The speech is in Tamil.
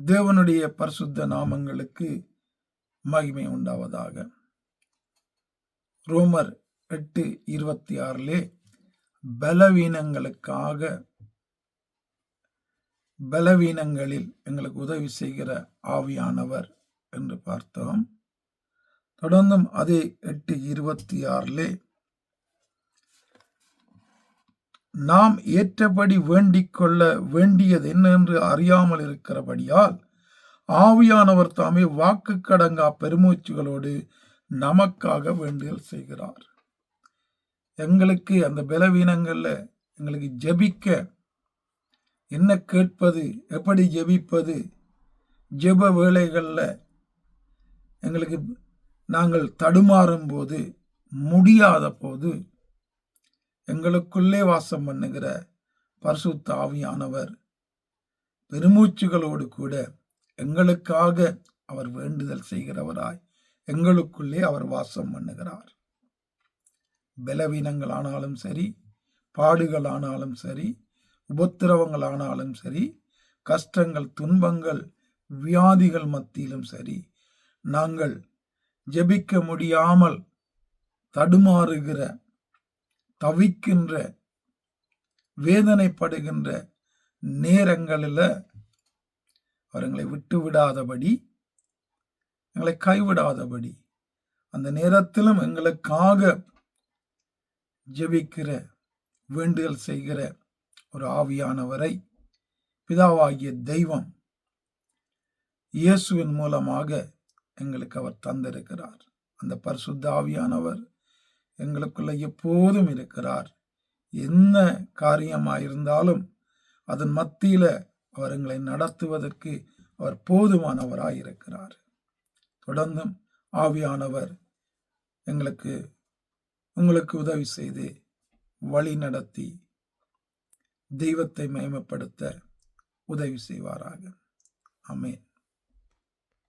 தேவனுடைய பரிசுத்த நாமங்களுக்கு மகிமை உண்டாவதாக. ரோமர் எட்டு இருபத்தி ஆறிலே பலவீனங்களுக்காக பலவீனங்களில் எங்களுக்கு உதவி செய்கிற ஆவியானவர் என்று பார்த்தோம். தொடர்ந்தும் அதே எட்டு இருபத்தி ஆறிலே நாம் ஏற்றபடி வேண்டிக் கொள்ள வேண்டியது என்னென்று அறியாமல் இருக்கிறபடியால் ஆவியானவர் தாமே வாக்கு கடங்கா பெருமூச்சுகளோடு நமக்காக வேண்டுதல் செய்கிறார். எங்களுக்கு அந்த பலவீனங்களில் எங்களுக்கு ஜெபிக்க என்ன கேட்பது எப்படி ஜெபிப்பது ஜெப வேலைகளில் எங்களுக்கு நாங்கள் தடுமாறும் போது முடியாத போது எங்களுக்குள்ளே வாசம் பண்ணுகிற பரிசுத்த ஆவியானவர் பெருமூச்சுகளோடு கூட எங்களுக்காக அவர் வேண்டுதல் செய்கிறவராய் எங்களுக்குள்ளே அவர் வாசம் பண்ணுகிறார். பலவீனங்கள் ஆனாலும் சரி பாடுகள் ஆனாலும் சரி உபத்திரவங்கள் ஆனாலும் சரி கஷ்டங்கள் துன்பங்கள் வியாதிகள் மத்தியிலும் சரி நாங்கள் ஜெபிக்க முடியாமல் தடுமாறுகிற தவிக்கின்ற வேதனைப்படுகின்ற நேரங்களில் அவர்களை விட்டு விடாதபடி எங்களை கைவிடாதபடி அந்த நேரத்திலும் எங்களுக்காக ஜெபிக்கிற வேண்டுதல் செய்கிற ஒரு ஆவியானவரை பிதாவாகிய தெய்வம் இயேசுவின் மூலமாக எங்களுக்கு அவர் தந்திருக்கிறார். அந்த பரிசுத்த ஆவியானவர் எங்களுக்குள்ள எப்போதும் இருக்கிறார். என்ன காரியமாயிருந்தாலும் அதன் மத்தியில அவர் எங்களை நடத்துவதற்கு அவர் போதுமானவராய் இருக்கிறார் தொடர்ந்தும் ஆவியானவர் எங்களுக்கு உங்களுக்கு உதவி செய்து வழி நடத்தி தெய்வத்தை மயமப்படுத்த உதவி செய்வாராக. அமேன்